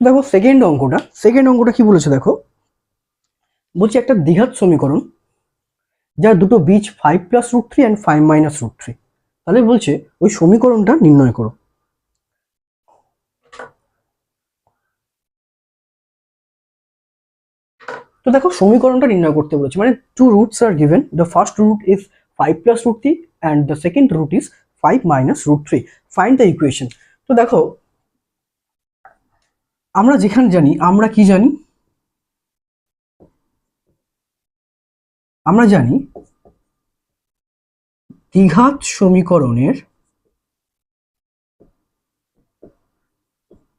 দেখো সেকেন্ড অঙ্কটা সেকেন্ড অঙ্কটা কি বলেছে দেখো? বলছি একটা দ্বিঘাত সমীকরণ, যার দুটো বীজ five plus root three and five minus root three তাহলে বলছে ওই সমীকরণটা নির্ণয় করো। তো দেখো সমীকরণটা নির্ণয় করতে বলেছে মানে two roots R given the first root is five plus root three and the second root is five minus root three find the equation তো দেখো আমরা যেখানে জানি, আমরা কি জানি? আমরা জানি দ্বিঘাত সমীকরণের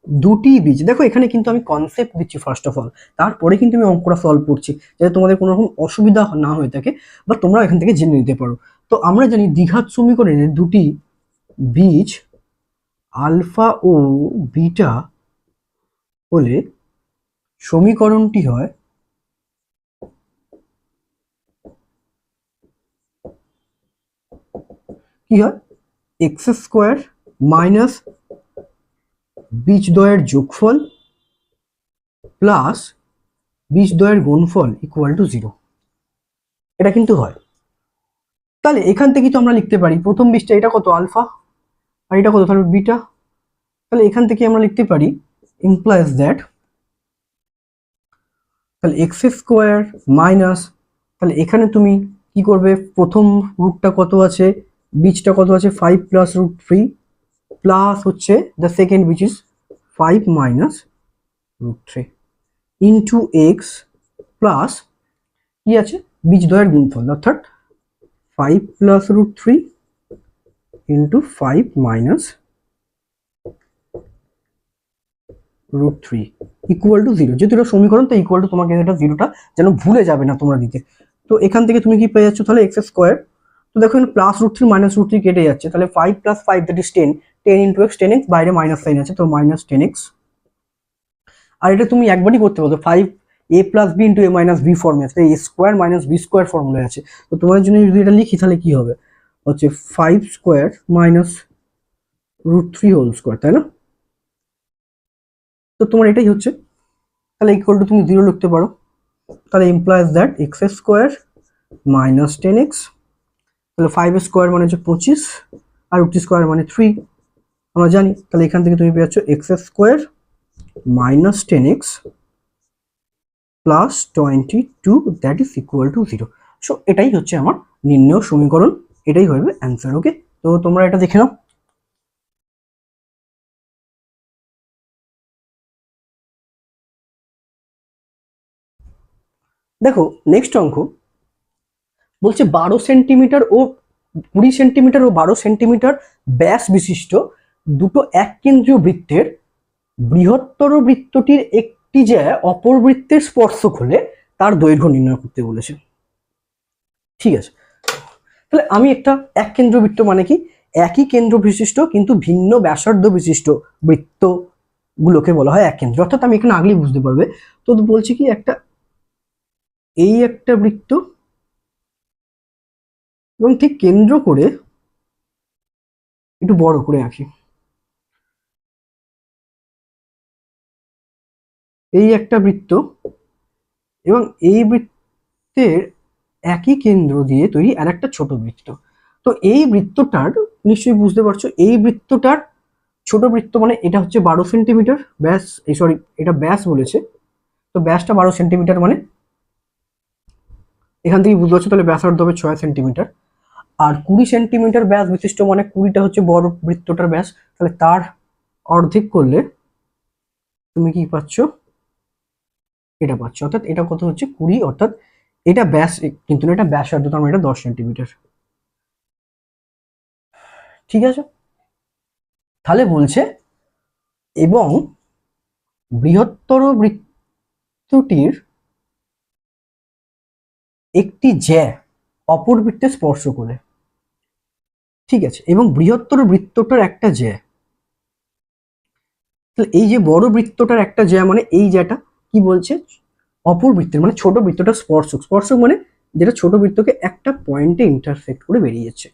দুটি বীজ। দেখো, এখানে কিন্তু আমি কনসেপ্ট দিচ্ছি ফার্স্ট অফ অল তারপরে কিন্তু আমি অঙ্কটা সলভ করছি, যাতে তোমাদের কোনো রকম অসুবিধা না হয়ে থাকে, বা তোমরা এখান থেকে জেনে নিতে পারো। তো আমরা জানি দ্বিঘাত সমীকরণের দুটি বীজ আলফা ও বিটা হলে সমীকরণটি হয় কি হয়? এক্স স্কোয়ার মাইনাস বীজ বীজদ্বয়ের যোগফল প্লাস বীজ বীজদ্বয়ের গুণফল ইকুয়াল টু জিরো এটা কিন্তু হয়। তাহলে এখান থেকে তো আমরা লিখতে পারি, প্রথম বীজটা এটা কত? আলফা আর এটা কত? তাহলে বিটা তাহলে এখান থেকে আমরা লিখতে পারি ইমপ্লাইজ দ্যাট তাহলে এক্স স্কোয়ার মাইনাস তাহলে এখানে তুমি কি করবে? প্রথম রুটটা কত আছে? বীজটা কত আছে? Five plus root three plus হচ্ছে the second which is five minus root three into X plus কি আছে? বীজদ্বয়ের গুণফল, অর্থাৎ five plus root three into five minus root three equal to zero যেহেতু এটা সমীকরণ, তো ইকুয়াল টু তোমাকে এটা জিরোটা যেন ভুলে যাবে না তোমরা দিতে। তো এখান থেকে তুমি কি পেয়ে যাচ্ছ? তাহলে এক্স স্কোয়ার তো দেখো এখানে plus root three minus root three কেটে যাচ্ছে। তাহলে five plus five that is ten ten into X ten X বাইরে মাইনাস সাইন আছে, তো মাইনাস টেন এক্স আর এটা তুমি একবারই করতে পারো। Five A plus B into A minus B ফর্মে আছে। A square minus B square formula আছে। তো তোমার জন্য যদি এটা লিখি, তাহলে কি হবে? হচ্ছে five square minus root three whole square তাই না? তো তোমার এটাই হচ্ছে। তাহলে ইকুয়াল টু তুমি জিরো লিখতে পারো। তাহলে implies that X square minus ten X তাহলে ফাইভ স্কোয়ার মানে হচ্ছে পঁচিশ, আর রুট স্কোয়ার মানে থ্রি আমরা জানি, তাহলে এখান থেকে তুমি পেয়ে যাচ্ছ X square minus ten X plus twenty two that is equal to zero so এটাই হচ্ছে আমার নির্ণয় সমীকরণ। এটাই হবে অ্যান্সার ওকে তো তোমরা এটা দেখে নাও। দেখো নেক্সট অঙ্ক। বলছে বারো সেন্টিমিটার ও কুড়ি সেন্টিমিটার ও বারো সেন্টিমিটার ব্যাস বিশিষ্ট দুটো এক কেন্দ্রীয় বৃত্তের বৃহত্তর বৃত্তটির একটি যে অপর বৃত্তের স্পর্শক হলে তার দৈর্ঘ্য নির্ণয় করতে বলেছে। ঠিক আছে। তাহলে আমি একটা এক কেন্দ্র বৃত্ত মানে কি? একই কেন্দ্র বিশিষ্ট কিন্তু ভিন্ন ব্যাসার্ধ বিশিষ্ট বৃত্ত গুলোকে বলা হয় এক কেন্দ্র অর্থাৎ আমি এখানে আগলেই বুঝতে পারবে। তো বলছি কি, একটা এই একটা বৃত্ত এবং ঠিক কেন্দ্র করে একটু বড় করে আঁকি। এই একটা বৃত্ত এবং এই বৃত্তের একই কেন্দ্র দিয়ে তৈরি আর একটা ছোট বৃত্ত। তো এই বৃত্তটার, নিশ্চয়ই বুঝতে পারছ, এই বৃত্তটার ছোট বৃত্ত মানে এটা হচ্ছে বারো সেন্টিমিটার ব্যাস, এই সরি এটা ব্যাস বলেছে। তো ব্যাসটা বারো সেন্টিমিটার মানে এখান থেকে বুঝতে পারছ তাহলে ব্যাসার্ধ হবে ছয় সেন্টিমিটার। আর কুড়ি সেন্টিমিটার ব্যাস, বিশিষ্ট মানে কুড়িটা হচ্ছে বড় বৃত্তটার ব্যাস। তাহলে তার অর্ধেক করলে তুমি কি পাচ্ছ? এটা পাচ্ছ। অর্থাৎ এটা কত হচ্ছে? কুড়ি। অর্থাৎ এটা ব্যাস, কিন্তু এটা ব্যাসার্ধ, তার মানে এটা দশ সেন্টিমিটার। ঠিক আছে? তাহলে বলছে, এবং বৃহত্তর বৃত্তটির একটি জ্যা অপর বৃত্তে স্পর্শ করে। ঠিক আছে, এবং বৃহত্তর বৃত্তটার একটা জ্যা। এই যে বড় বৃত্তটার একটা জ্যা মানে এই জ্যাটা কি বলছে? অপর বৃত্তের মানে ছোট বৃত্তটা স্পর্শক। স্পর্শক মানে যেটা ছোট বৃত্তকে একটা পয়েন্টে ইন্টারসেক্ট করে বেরিয়ে যাচ্ছে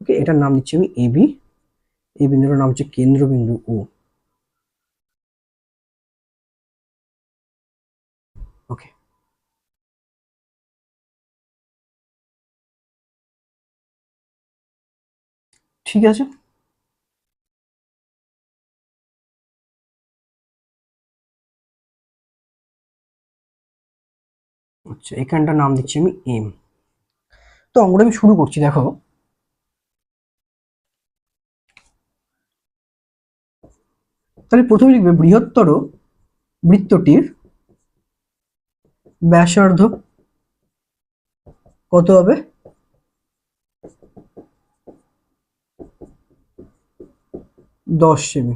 ওকে এটার নাম দিচ্ছি আমি এবি এই বিন্দুটার নাম হচ্ছে কেন্দ্রবিন্দু ও ঠিক আছে? আচ্ছা এখানটা নাম দিচ্ছি আমি এম। তো অঙ্কটা আমি শুরু করছি, দেখো। তাহলে প্রথমে লিখবে বৃহত্তর বৃত্তটির ব্যাসার্ধ কত হবে? দশ সেমি।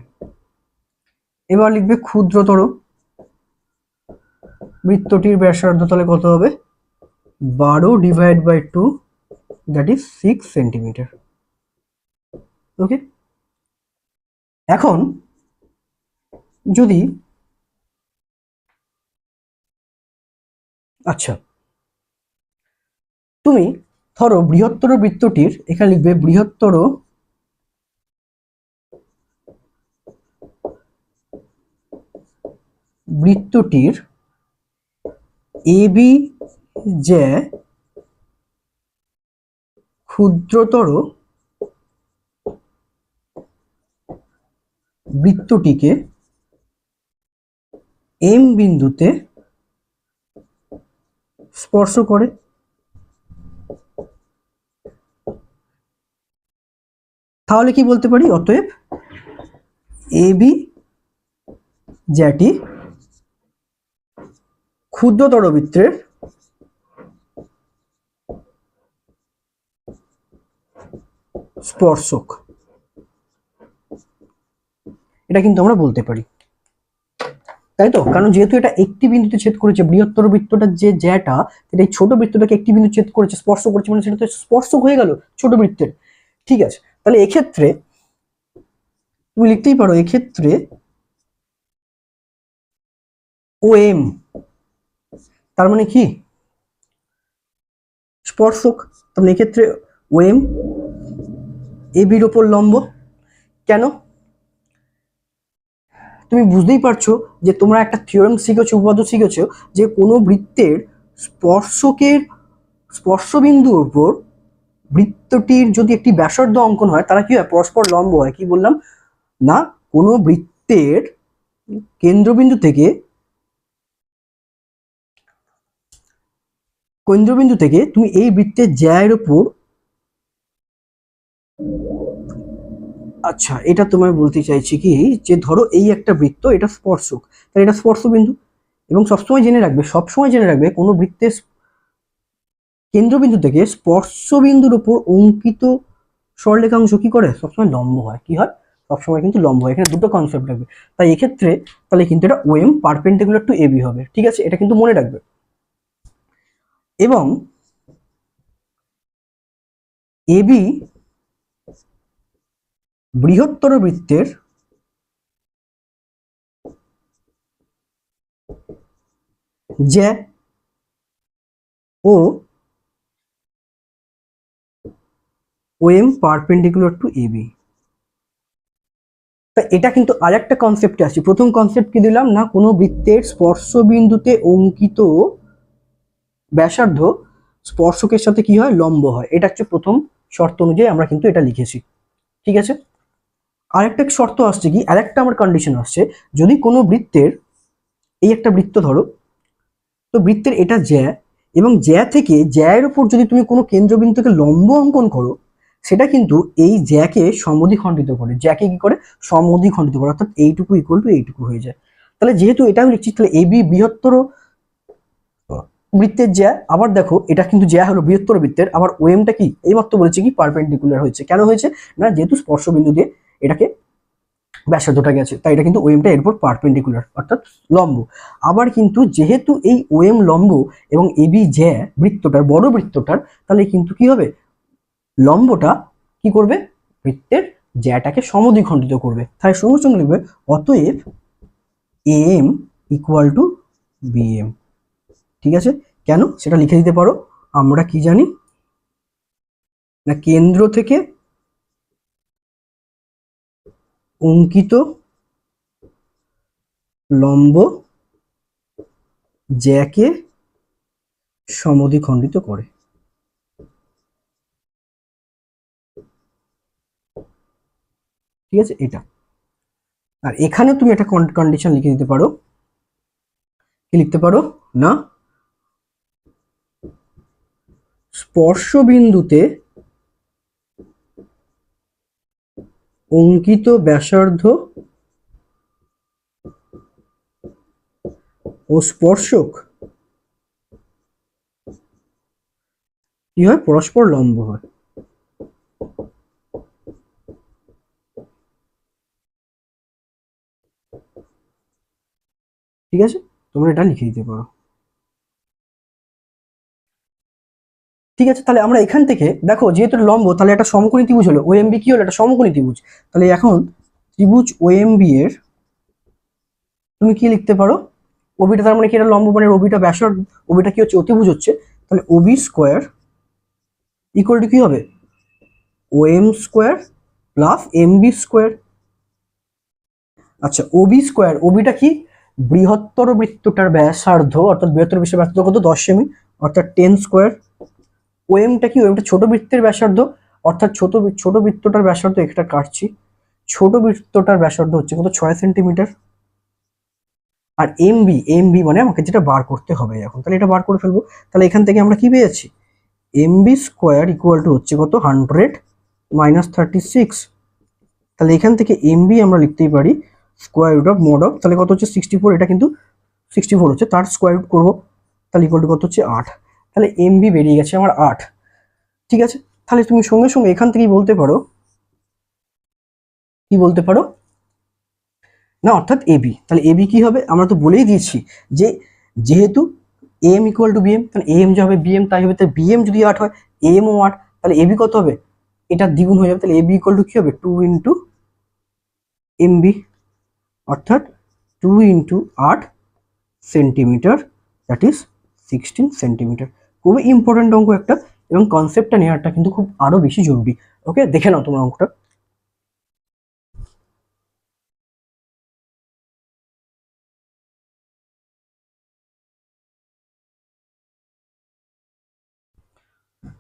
এবার লিখবে ক্ষুদ্রতর। বৃত্তটির ব্যাসার্ধ তাহলে কত হবে? বারো divide by two that is six centimetre okay এখন যদি আচ্ছা তুমি ধরো বৃহত্তর বৃত্তটির, এখানে লিখবে বৃহত্তর বৃত্তটির এ বি যে ক্ষুদ্রতর বৃত্তটিকে এম বিন্দুতে স্পর্শ করে। তাহলে কি বলতে পারি? অতএব এ বি জ্যাটি ক্ষুদ্রতর বৃত্তের স্পর্শক। এটা কিন্তু আমরা বলতে পারি। তাই তো? কারণ যেহেতু এটা একটি বিন্দুতে ছেদ করেছে, বৃহত্তর বৃত্তটার যে জ্যাটা, এটা এই ছোট বৃত্তটাকে একটি বিন্দু ছেদ করেছে স্পর্শ করেছে মানে সেটা তো স্পর্শক হয়ে গেল ছোট বৃত্তের। ঠিক আছে? তাহলে এক্ষেত্রে তুমি লিখতেই পারো, এক্ষেত্রে ও এম তার মানে কি? স্পর্শক, তার মানে এক্ষেত্রে ওয়েম এম এ বির ওপর লম্ব। কেন? তুমি বুঝতেই পারছ যে তোমরা একটা থিওরাম শিখেছো, উপপাদ্য শিখেছো যে কোনো বৃত্তের স্পর্শকের স্পর্শবিন্দুর উপর বৃত্তটির যদি একটি ব্যাসার্ধ অঙ্কন হয়, তারা কি হয়? পরস্পর লম্ব হয়। কি বললাম? না, কোনো বৃত্তের কেন্দ্রবিন্দু থেকে কেন্দ্রবিন্দু থেকে তুমি এই বৃত্তের জ্যায়ের উপর আচ্ছা এটা তোমায় বলতে চাইছি কি, যে ধরো এই একটা বৃত্ত এটা স্পর্শক, তাহলে এটা স্পর্শবিন্দু? এবং সবসময় জেনে রাখবে, সবসময় জেনে রাখবে কোনো বৃত্তের কেন্দ্রবিন্দু থেকে স্পর্শবিন্দুর উপর অঙ্কিত সরলেখাংশ কি করে? সবসময় লম্ব হয়। কি হয়? সবসময় কিন্তু লম্ব হয়। এখানে দুটো কনসেপ্ট রাখবে তাই এক্ষেত্রে, তাহলে কিন্তু এটা ওয়েম পারপেন্ডিকুলার টু এবি হবে। ঠিক আছে? এটা কিন্তু মনে রাখবে। এবং এবি বৃহত্তর বৃত্তের জ্যা ও ওএম পারপেন্ডিকুলার টু এবি তা এটা কিন্তু আরেকটা কনসেপ্টে আসছে প্রথম কনসেপ্ট কি দিলাম? না কোনো বৃত্তের স্পর্শ বিন্দুতে অঙ্কিত ব্যাসার্ধ স্পর্শকের সাথে কি হয়? লম্ব হয়। এটা হচ্ছে প্রথম শর্ত অনুযায়ী আমরা কিন্তু এটা লিখেছি। ঠিক আছে? আরেকটা শর্ত আসছে কি? আরেকটা আমার কন্ডিশন আসছে। যদি কোনো বৃত্তের, এই একটা বৃত্ত ধরো, তো বৃত্তের এটা জ্যা এবং জ্যা থেকে জ্যায়ের উপর যদি তুমি কোনো কেন্দ্রবিন্দুকে লম্ব অঙ্কন করো, সেটা কিন্তু এই জ্যাকে সমদ্বিখণ্ডিত করে। জ্যাকে কি করে? সমদ্বিখণ্ডিত করে। অর্থাৎ এইটুকু ইকুয়াল টু এইটুকু হয়ে যায়। তাহলে যেহেতু এটা আমি লিখছি, তাহলে এবি বৃহত্তর বৃত্তের জ্যা, আবার দেখো এটা কিন্তু জ্যা হলো বৃহত্তর বৃত্তের, আবার ওএমটা কি? এইমাত্র বলেছে কি? পারপেন্ডিকুলার হয়েছে। কেন হয়েছে? না, যেহেতু স্পর্শবিন্দু দিয়ে এটাকে ব্যাসার্ধটা গেছে, তাই এটা কিন্তু ওএমটা এরপর পারপেন্ডিকুলার অর্থাৎ লম্ব। আবার কিন্তু যেহেতু এই ওএম লম্ব এবং এবি জ্যা বৃত্তটার, বড় বৃত্তটার, তাহলে কিন্তু কি হবে? লম্বটা কি করবে? বৃত্তের জ্যাটাকে সমদ্বিখণ্ডিত করবে। তাই সঙ্গে সঙ্গে লিখবে, অতএব এম ইকুয়াল টু বিএম ঠিক আছে? কেন? সেটা লিখে দিতে পারো। আমরা কি জানি? না, কেন্দ্র থেকে অঙ্কিত লম্ব জ্যাকে সমদ্বিখণ্ডিত করে। ঠিক আছে? এটা। আর এখানে তুমি একটা কন্ডিশন লিখে দিতে পারো। কি লিখতে পারো? না? স্পর্শ বিন্দুতে অঙ্কিত ব্যাসার্ধ ও স্পর্শক। কি হয়? পরস্পর লম্ব হয়। ঠিক আছে? তোমরা এটা লিখে দিতে পারো। ঠিক আছে, তাহলে আমরা এখান থেকে, দেখো যেহেতু লম্ব, তাহলে একটা সমকোণী ত্রিভুজ হলো ওএমবি কি হলো? একটা সমকোণী ত্রিভুজ। তাহলে এখন ত্রিভুজ ওএমবি এর, তুমি কি লিখতে পারো? ওবিটা তার মানে কি? এটা লম্ব মানে ওবিটা ব্যাসার্ধ ওবিটা কি হচ্ছে? অতিভুজ হচ্ছে। তাহলে ওবি স্কোয়ার ইকুয়াল টু কি হবে? OM square plus MB square আচ্ছা ওবি স্কোয়ার ওবিটা কি? বৃহত্তর বৃত্তটার ব্যাসার্ধ, অর্থাৎ বৃহত্তর বৃত্তের ব্যাসার্ধ কত? দশ সেমি, অর্থাৎ টেন স্কোয়ার ওএমটা কি ওএমটা ছোট বৃত্তের ব্যাসার্ধ? অর্থাৎ ছোট ছোট বৃত্তটার ব্যাসার্ধ একটা কাটছি। ছোট বৃত্তটার ব্যাসার্ধ হচ্ছে কত? ছয় সেন্টিমিটার। আর এমবি এমবি মানে আমাকে যেটা বার করতে হবে এখন। তাহলে এটা বার করে ফেলব। তাহলে এখান থেকে আমরা কি পেয়েছি এমবি স্কোয়ার ইকুয়াল টু হচ্ছে কত? হান্ড্রেড মাইনাস থার্টি সিক্স তাহলে এখান থেকে এমবি আমরা লিখতেই পারি square root of mod of তাহলে কত হচ্ছে? সিক্সটি ফোর এটা কিন্তু সিক্সটি ফোর হচ্ছে। তার স্কোয়ার রুট করব। তাহলে ইকুয়াল টু কত হচ্ছে? আট। তাহলে এমবি বেরিয়ে গেছে আমার আট। ঠিক আছে? তাহলে তুমি সঙ্গে সঙ্গে এখান থেকেই বলতে পারো। কি বলতে পারো? না, অর্থাৎ এবি তাহলে এবি কি হবে? আমরা তো বলেই দিয়েছি যে যেহেতু এম ইকুয়াল টু বিএম তাহলে এম যে হবে বিএম তাই হবে। তাহলে বিএম যদি আট হয় এম ও আট, তাহলে এবি কত হবে? এটা দ্বিগুণ হয়ে যাবে। তাহলে এবি ইকুয়াল টু কি হবে? টু ইন্টু এমবি অর্থাৎ টু ইন্টু আট centimetre that is sixteen centimetre খুবই ইম্পর্টেন্ট অঙ্ক একটা এবং কনসেপ্টটা নেওয়াটা কিন্তু খুব আরও বেশি জরুরি। ওকে দেখে নাও তোমার অঙ্কটা।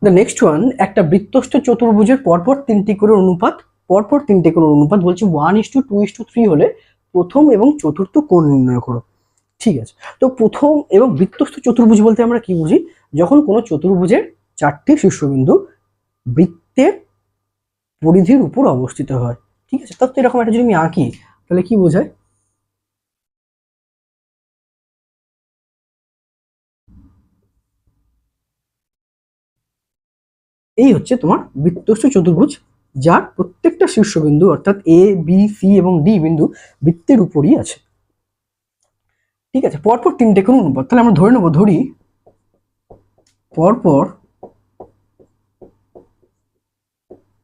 দ্য নেক্সট ওয়ান একটা বৃত্তস্থ চতুর্ভুজের পরপর তিনটি করে অনুপাত, পরপর তিনটে করে অনুপাত বলছি one is to two two is to two প্রথম এবং চতুর্থ কোণ নির্ণয় করো। ঠিক আছে। তো প্রথম এবং বৃত্তস্থ চতুর্ভুজ বলতে আমরা কি বুঝি? যখন কোনো চতুর্ভুজের চারটি শীর্ষবিন্দু বৃত্তের পরিধির উপর অবস্থিত হয়, ঠিক আছে? তার তো এরকম একটা যদি আমি আঁকি, তাহলে কি বোঝায়? এই হচ্ছে তোমার বৃত্তস্থ চতুর্ভুজ, যার প্রত্যেকটা শীর্ষবিন্দু, অর্থাৎ এ বি সি এবং ডি বিন্দু বৃত্তের উপরই আছে। ঠিক আছে? পরপর তিনটে কোন অনুপাত, তাহলে আমরা ধরে নেব, ধরি পরপর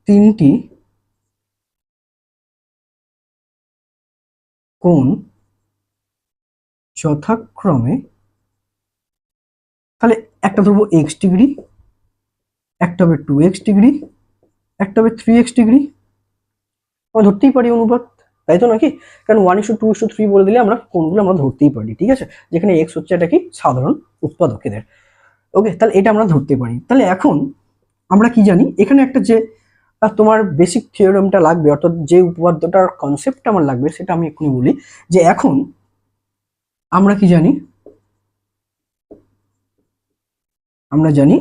তিনটি কোণ যথাক্রমে, তাহলে একটা ধরবো এক্স ডিগ্রি, একটা হবে টু এক্স ডিগ্রি, একটা হবে থ্রি এক্স ডিগ্রি। আমরা ধরতেই পারি অনুপাত, তাই তো নাকি? কারণ one is to two is to three বলে দিলে আমরা কোনগুলো আমরা ধরতেই পারি, ঠিক আছে? যেখানে এক্স হচ্ছে এটা কি? সাধারণ উৎপাদকেদের ওকে তাহলে এটা আমরা ধরতে পারি। তাহলে এখন আমরা কি জানি? এখানে একটা যে তোমার বেসিক থিওরামটা লাগবে, অর্থাৎ যে উপপাদ্যটার কনসেপ্টটা আমার লাগবে, সেটা আমি এক্ষুনি বলি, যে এখন আমরা কি জানি? আমরা জানি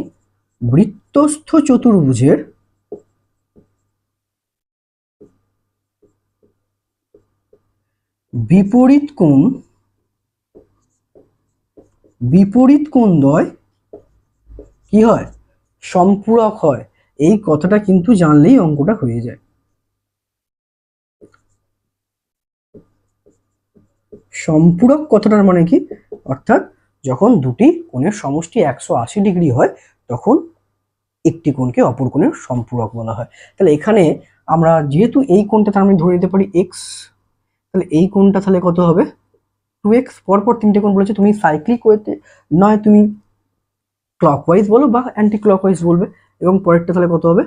বৃত্তস্থ চতুর্ভুজের বিপরীত কোণ বিপরীত কোণ দ্বয় কি হয়? সম্পূরক হয়। এই কথাটা কিন্তু জানলেই অঙ্কটা হয়ে যায়। সম্পূরক কথাটার মানে কি? অর্থাৎ যখন দুটি কোণের সমষ্টি একশো আশি ডিগ্রি হয়, তখন একটি কোণকে অপর কোণের সম্পূরক বলা হয়। তাহলে এখানে আমরা যেহেতু এই কোণটা তার আমি ধরে নিতে পারি এক্স তাহলে এই কোণটা তাহলে কত হবে? টু এক্স পরপর তিনটে কোণ বলেছে, তুমি সাইক্লিক ওয়েতে নয়, তুমি ক্লকওয়াইজ বলো বা অ্যান্টি ক্লকওয়াইজ বলবে এবং পরেরটা তাহলে কত হবে?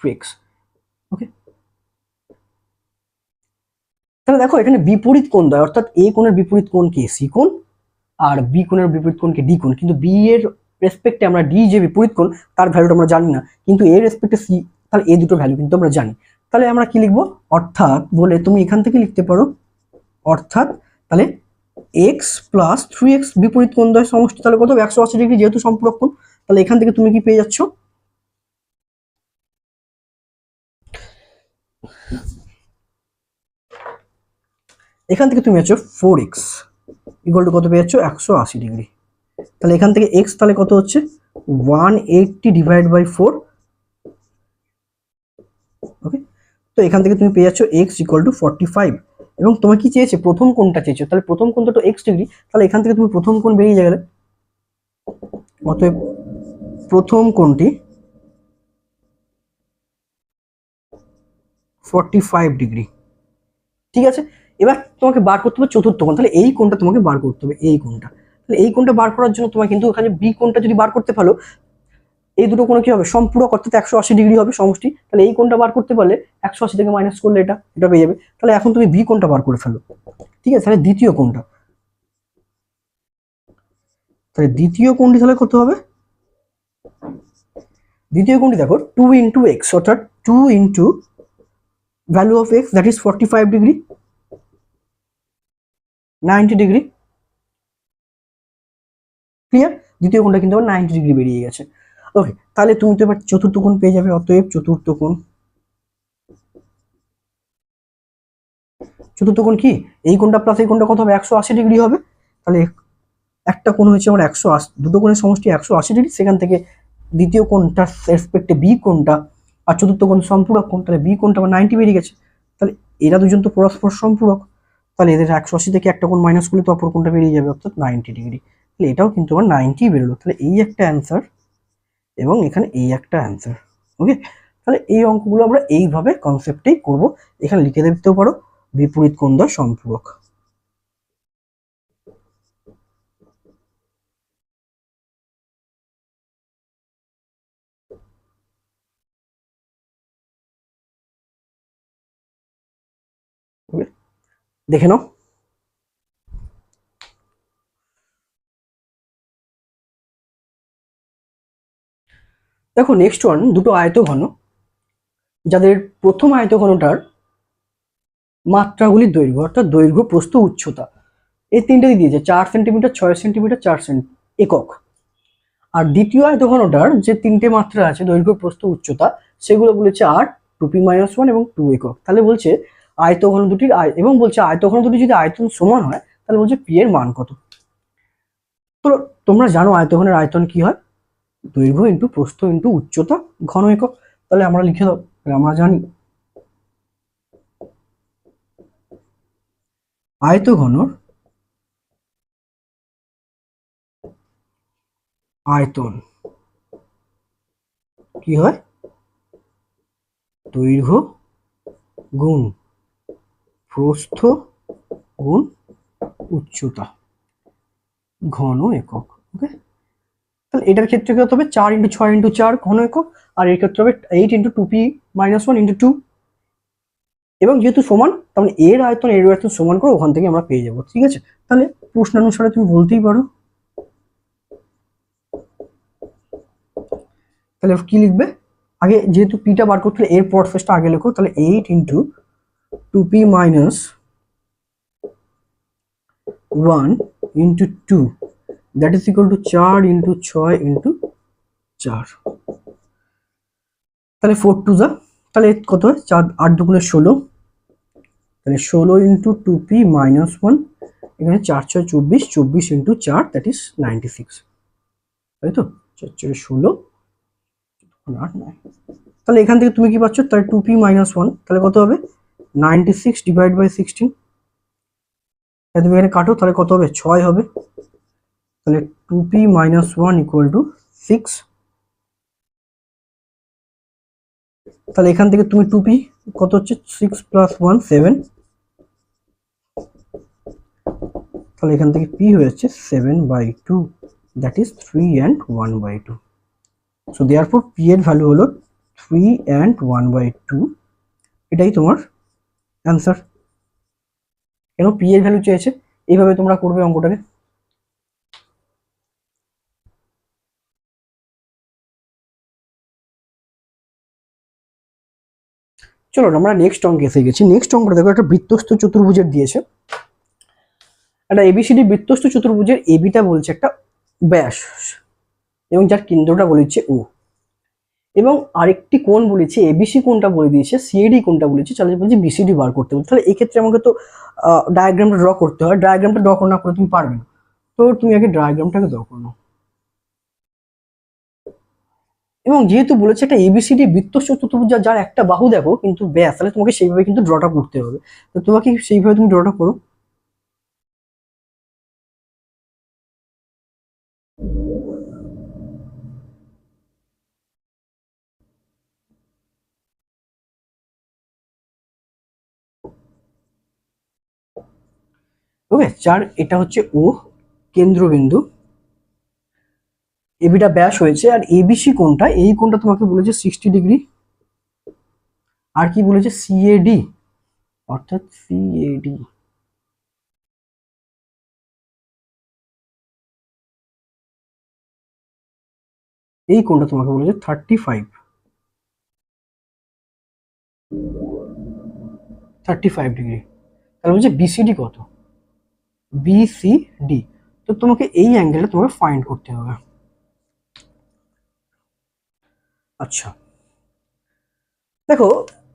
ফিক্স ওকে তাহলে দেখো এখানে বিপরীত কোণ দেয়, অর্থাৎ এ কোণের বিপরীত কোণ কে? সি কোণ, আর বি কোণের বিপরীত কোণকে ডি কোণ। কিন্তু বি এর রেসপেক্টে আমরা ডি যে বিপরীত কোণ, তার ভ্যালুটা আমরা জানি না। কিন্তু এর রেসপেক্টে সি তাহলে এ দুটো ভ্যালু কিন্তু আমরা জানি। তাহলে আমরা কি লিখব? অর্থাৎ বলে তুমি এখান থেকে লিখতে পারো, অর্থাৎ তাহলে এক্স প্লাস থ্রি এক্স বিপরীত কোণ দ্বয় সমষ্টি, তাহলে কত একশো আশি ডিগ্রি যেহেতু সম্পূরক কোণ, তাহলে এখান থেকে তুমি কি পেয়ে যাচ্ছ? এখান থেকে তুমি আছো ফোর এক্স ইকুয়াল টু কত পেয়ে যাচ্ছ একশো আশি ডিগ্রি। তাহলে এখান থেকে এক্স তাহলে কত হচ্ছে? One eighty divide by four okay তো এখান থেকে তুমি পেয়ে যাচ্ছ x equal to forty five এবং তোমার কি চেয়েছে? প্রথম কোনটা চেয়েছো? তাহলে প্রথম কোণটা তো এক্স ডিগ্রি, তাহলে এখান থেকে তুমি প্রথম কোণ বেরিয়ে গেলে? অতএব প্রথম কোণটি ফর্টি ফাইভ ডিগ্রি। ঠিক আছে? এবার তোমাকে বার করতে হবে চতুর্থ কোণ। তাহলে এই কোণটা তোমাকে বার করতে হবে, এই কোণটা। তাহলে এই কোণটা বার করার জন্য তোমার কিন্তু ওখানে বি কোণটা যদি বার করতে পারো এই দুটো কোনো কি হবে? সম্পূরক অর্থাৎ একশো আশি ডিগ্রি হবে সমষ্টি। তাহলে এই কোনটা বার করতে পারলে একশো আশি থেকে মাইনাস করলে এটা এটা পেয়ে যাবে। তাহলে এখন তুমি বি কোনটা বার করে ফেলো। ঠিক আছে? তাহলে দ্বিতীয় কোনটা তাহলে দ্বিতীয় কোনটি তাহলে করতে হবে? দ্বিতীয় কোনটি দেখো টু ইন্টু এক্স অর্থাৎ two into value of x that is forty five degree ninety degree clear দ্বিতীয় কোনটা কিন্তু নাইনটি ডিগ্রি বেরিয়ে গেছে। ওকে তাহলে তুমি তো এবার চতুর্থ কোণ পেয়ে যাবে, অতএব চতুর্থ কোণ চতুর্থ কোণ কি? এই কোণটা প্লাস এই কোণটা কত হবে? একশো আশি ডিগ্রি হবে। তাহলে একটা কোণ হয়েছে আমার একশো আশি, দুটো কোণের সমষ্টি একশো আশি ডিগ্রি সেখান থেকে দ্বিতীয় কোণটা রেসপেক্টে বি কোণটা আর চতুর্থ কোণ সম্পূরক কোণ, তাহলে বি কোণটা আমার নাইনটি বেরিয়ে গেছে। তাহলে এরা দুজন তো পরস্পর সম্পূরক। তাহলে এদের একশো আশি থেকে একটা কোণ মাইনাস করলে তো অপর কোণটা বেরিয়ে যাবে, অর্থাৎ নাইনটি ডিগ্রি তাহলে এটাও কিন্তু আমার নাইনটি বেরোলো। তাহলে এই একটা অ্যান্সার এবং এখানে এই একটা অ্যান্সার ওকে তাহলে এই অঙ্কগুলো আমরা এইভাবে কনসেপ্টেই করব। এখানে লিখে দিতেও পারো, বিপরীত কোণ দ্বয় সম্পূরক। দেখে নাও। দেখো নেক্সট ওয়ান দুটো আয়তঘন। যাদের প্রথম আয়তঘনটার মাত্রাগুলির দৈর্ঘ্য, অর্থাৎ দৈর্ঘ্য প্রস্থ উচ্চতা, এই তিনটে দিয়েছে, চার সেন্টিমিটার ছয় সেন্টিমিটার চার সেন্ট একক। আর দ্বিতীয় আয়তঘনটার যে তিনটে মাত্রা আছে, দৈর্ঘ্য, প্রস্থ, উচ্চতা, সেগুলো বলেছে আট টু পি মাইনাস ওয়ান এবং টু একক। তাহলে বলছে আয়তঘন দুটির আয়, এবং বলছে আয়তঘন দুটি যদি আয়তন সমান হয়, তাহলে বলছে পি এর মান কত? তো তোমরা জানো আয়তঘনের আয়তন কি হয়? দৈর্ঘ্য ইন্টু প্রস্থ ইন্টু উচ্চতা ঘন একক। তাহলে আমরা লিখে দাও আমরা জানি। আয়তঘনর আয়তন কি হয়? দৈর্ঘ্য গুণ প্রস্থ গুণ উচ্চতা ঘন একক ওকে তাহলে এটার ক্ষেত্রে কত হবে? চার ইন্টু ছয় ইন্টু চার ঘন একক, আর এর ক্ষেত্রে হবে eight into two p minus one into two এবং যেহেতু সমান, তার মানে এর আয়তন এর আয়তন সমান করে ওখান থেকে আমরা পেয়ে যাব, ঠিক আছে? তাহলে প্রশ্নানুসারে তুমি বলতেই পারো। তাহলে কি লিখবে? আগে যেহেতু পিটা বার করতে এর পর ফেসটা আগে লেখো, তাহলে eight into two p minus one into two that is equal to চার ইন্টু ছয় ইন্টু চার। তাহলে ফোর টু যা, তাহলে কত হয়? চার, আট দুগুণে ষোলো। তাহলে ষোলো into two p minus one এখানে চার, ছয়, চব্বিশ চব্বিশ ইন্টু চার দ্যাট ইজ নাইনটি সিক্স তাই তো? চার, ছয়, ষোলো আট, নয়। তাহলে এখান থেকে তুমি কি পাচ্ছ? তাহলে টু পি মাইনাস ওয়ান তাহলে কত হবে? Ninety six divide by sixteen তাহলে তুমি এখানে কাটো, তাহলে কত হবে? ছয় হবে। তাহলে two p minus one equal to six তাহলে এখান থেকে তুমি টু পি কত হচ্ছে? সিক্স প্লাস ওয়ান সেভেন তাহলে এখান থেকে পি হয়ে যাচ্ছে seven by two that is three and one by two so therefore p এর ভ্যালু হলো three and one by two এটাই তোমার অ্যান্সার কেন পি এর ভ্যালু চেয়েছে? এইভাবে তোমরা করবে অঙ্কটাকে? চলো আমরা নেক্সট অঙ্কে এসে গেছি। নেক্সট অঙ্কটা দেখো, একটা বৃত্তস্থ চতুর্ভুজের দিয়েছে। একটা এবিসিডি বৃত্তস্থ চতুর্ভুজের এবিটা বলছে একটা ব্যাস, এবং যার কেন্দ্রটা বলেছে ও। এবং আরেকটি কোণ বলেছে এবিসি কোণটা বলে দিয়েছে সিএডি কোণটা বলেছে, তাহলে বলছে বিসিডি বার করতে বলছে তাহলে এক্ষেত্রে আমাকে তো ডায়াগ্রামটা ড্র করতে হয়। ডায়াগ্রামটা ড্র না করে তুমি পারবে না। তো তুমি আগে ডায়াগ্রামটাকে ড্র করো। এবং যেহেতু বলেছে একটা এবিসিডি বৃত্তস্থ চতুর্ভুজ যার একটা বাহু দেখো, কিন্তু ব্যাস, তাহলে তোমাকে সেইভাবে কিন্তু ড্রটা করতে হবে। তো তোমাকে সেইভাবে তুমি ড্রটা করো। ওকে চার, এটা হচ্ছে ও, কেন্দ্রবিন্দু। এবিটা ব্যাস হয়েছে, আর এবিসি কোনটা? এই কোনটা তোমাকে বলেছে সিক্সটি ডিগ্রি আর কি বলেছে? সিএডি অর্থাৎ সিএডি এই কোনটা তোমাকে বলেছে? Thirty five thirty five degree তাহলে বলছে বিসিডি কত? বিসিডি তো তোমাকে এই অ্যাঙ্গেলটা তোমাকে ফাইন্ড করতে হবে। আচ্ছা। দেখো,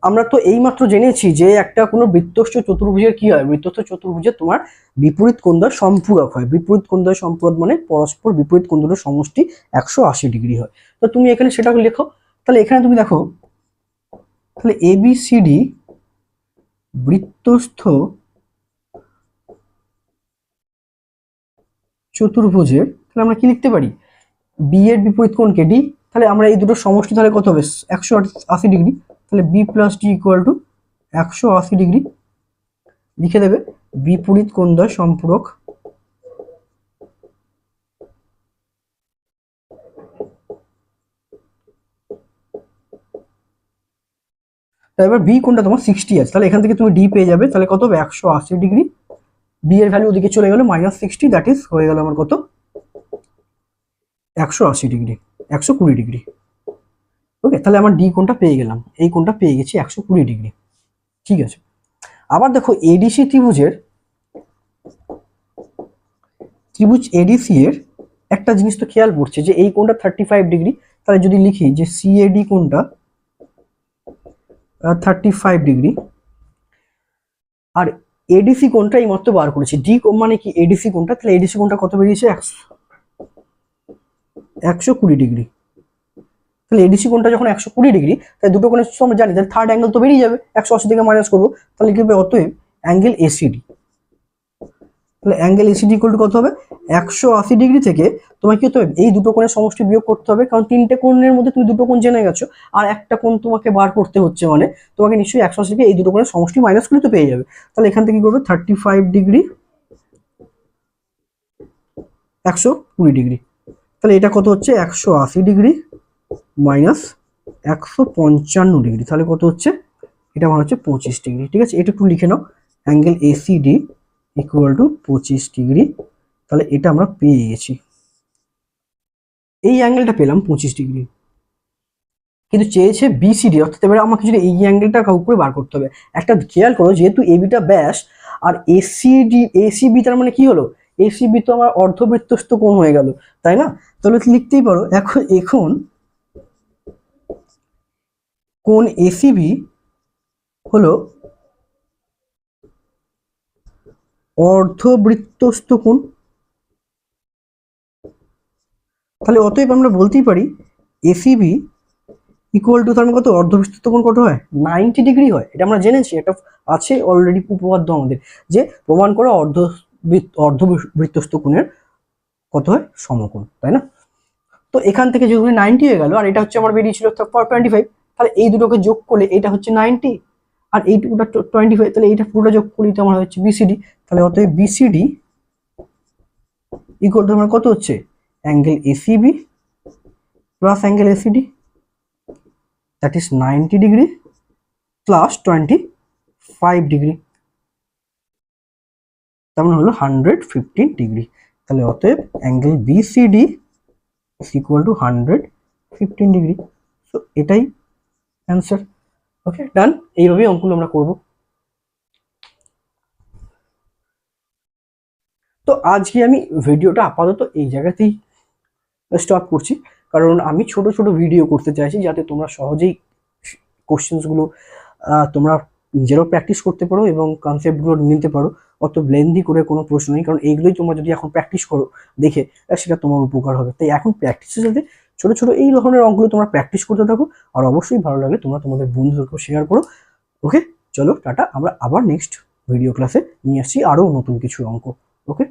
আমরা তো এইমাত্র জেনেছি যে একটা কোনো বৃত্তস্থ চতুর্ভুজের কি হয়? বৃত্তস্থ চতুর্ভুজে তোমার বিপরীত কোণদ্বয় সম্পূরক হয়। বিপরীত কোণদ্বয় সম্পূরক মানে পরস্পর বিপরীত কোণদ্বয়ের সমষ্টি একশো আশি ডিগ্রি হয়। তো তুমি এখানে সেটা লেখো। তাহলে এখানে তুমি দেখো, তাহলে এবিসিডি বৃত্তস্থ চতুর্ভুজের, তাহলে আমরা কি লিখতে পারি? বি এর বিপরীত কোণকে ডি তাহলে আমরা এই দুটো সমষ্টি তাহলে কত হবে? একশো আশি ডিগ্রি। তাহলে B plus D equal to একশো আশি ডিগ্রি। লিখে দেবে, বিপরীত কোণদ্বয় সম্পূরক। এবার বি কোনটা তোমার সিক্সটি আছে। তাহলে এখান থেকে তুমি ডি পেয়ে যাবে। তাহলে কত হবে? একশো আশি ডিগ্রি। বি এর ভ্যালু ওদিকে চলে গেল মাইনাস সিক্সটি দ্যাট ইজ হয়ে গেল আমার কত? একশো আশি ডিগ্রি। একশো কুড়ি ডিগ্রি। ওকে তাহলে আমার ডি কোনটা পেয়ে গেলাম। এই কোনটা পেয়ে গেছি একশো কুড়ি ডিগ্রি। ঠিক আছে। আবার দেখো এডিসি ত্রিভুজের, ত্রিভুজ এডিসি এর একটা জিনিস তো খেয়াল পড়ছে যে এই কোনটা থার্টি ফাইভ ডিগ্রি। তাহলে যদি লিখি যে সিএডি কোনটা থার্টি ফাইভ ডিগ্রি। আর এডিসি কোনটা এই মাত্র বার করেছি। ডি মানে কি এডিসি কোনটা তাহলে এডিসি কোনটা কত বেরিয়েছে? একশো কুড়ি ডিগ্রি। তাহলে এডিসি কোনটা যখন একশো কুড়ি ডিগ্রি, তাহলে দুটো কোণের আমরা জানি, তাহলে থার্ড অ্যাঙ্গেল তো বেরিয়ে যাবে, একশো আশি থেকে মাইনাস করব, তাহলে কি হবে? অতএব অ্যাঙ্গেল এসিডি তাহলে অ্যাঙ্গেল এসিডি ইকুয়াল টু কত হবে? একশো আশি ডিগ্রি থেকে তোমাকে কি হতে হবে? এই দুটো কোণের সমষ্টি বিয়োগ করতে হবে, কারণ তিনটে কোণের মধ্যে তুমি দুটো কোণ জেনে গেছো, আর একটা কোণ তোমাকে বার করতে হচ্ছে মানে তোমাকে নিশ্চয়ই একশো আশি থেকে এই দুটো কোণের সমষ্টি মাইনাস করে তো পেয়ে যাবে। তাহলে এখান থেকে কি করবে? থার্টি ফাইভ ডিগ্রি, একশো কুড়ি ডিগ্রি। তাহলে এটা কত হচ্ছে? একশো আশি ডিগ্রি মাইনাস একশো পঞ্চান্ন ডিগ্রি। তাহলে কত হচ্ছে? এটা আমার হচ্ছে পঁচিশ ডিগ্রি, ঠিক আছে? এটা একটু লিখে নাও। অ্যাঙ্গেল এসিডি ইকুয়াল টু পঁচিশ ডিগ্রি। তাহলে এটা আমরা পেয়ে গেছি। এই অ্যাঙ্গেলটা পেলাম পঁচিশ ডিগ্রি। কিন্তু চেয়েছে বিসিডি অর্থাৎ এবারে আমাকে যদি এই অ্যাঙ্গেলটা উপরে বার করতে হবে। একটা খেয়াল করো, যেহেতু এবিটা ব্যাস, আর এসিডি এসিবি তার মানে কি হলো? এসিবি তো আমার অর্ধবৃত্তস্থ কোণ হয়ে গেল, তাই না? তাহলে লিখতেই পারো, এখন এখন কোন এসিবি হলো অর্ধবৃত্তস্থ কোণ। তাহলে অতএব আমরা বলতেই পারি এসিবি ইকুয়াল টু তার মানে কত? অর্ধবৃত্তস্থ কোণ কত হয়? নাইনটি ডিগ্রি হয়। এটা আমরা জেনেছি, এটা আছে অলরেডি উপপাদ্য আমাদের, যে প্রমাণ করা অর্ধ অর্ধবৃত্তস্থ কোণের কত হয়? সমকোণ, তাই না? তো এখান থেকে যেহেতু নাইনটি হয়ে গেল, আর এটা হচ্ছে আমার বেরিয়েছিল টোয়েন্টি ফাইভ তাহলে এই দুটোকে যোগ করলে এটা হচ্ছে নাইনটি আর এইটুকুটা টোয়েন্টি ফাইভ তাহলে এইটা পুরোটা যোগ করলে তো আমার হচ্ছে বিসিডি তাহলে অতএব বিসিডি ইকুয়াল টু আমার কত হচ্ছে? Angle ACB plus angle ACD that is ninety degree plus twenty five degree তার মানে হলো হান্ড্রেড ফিফটিন ডিগ্রি তাহলে অতএব angle BCD is equal to hundred fifteen degree তো এটাই অ্যান্সার ওকে ডান এইভাবেই অঙ্কগুলো আমরা করব। তো আজকে আমি ভিডিওটা আপাতত এই জায়গাতেই স্টপ করছি। কারণ আমি ছোট ছোট ভিডিও করতে চাইছি যাতে তোমরা সহজেই কোশ্চেন্সগুলো তোমরা নিজেরাও প্র্যাকটিস করতে পারো এবং কনসেপ্টগুলো নিতে পারো। অত ব্লেন্দি করে কোনো প্রশ্ন নেই, কারণ এইগুলোই তোমরা যদি এখন প্র্যাকটিস করো, দেখে সেটা তোমার উপকার হবে। তাই এখন প্র্যাকটিসের সাথে ছোটো ছোটো এই ধরনের অঙ্কগুলো তোমরা প্র্যাকটিস করতে থাকো, আর অবশ্যই ভালো লাগে তোমরা তোমাদের বন্ধুদেরকেও শেয়ার করো। ওকে চলো, টাটা। আমরা আবার নেক্সট ভিডিও ক্লাসে নিয়ে আসছি আরও নতুন কিছু অঙ্ক। ওকে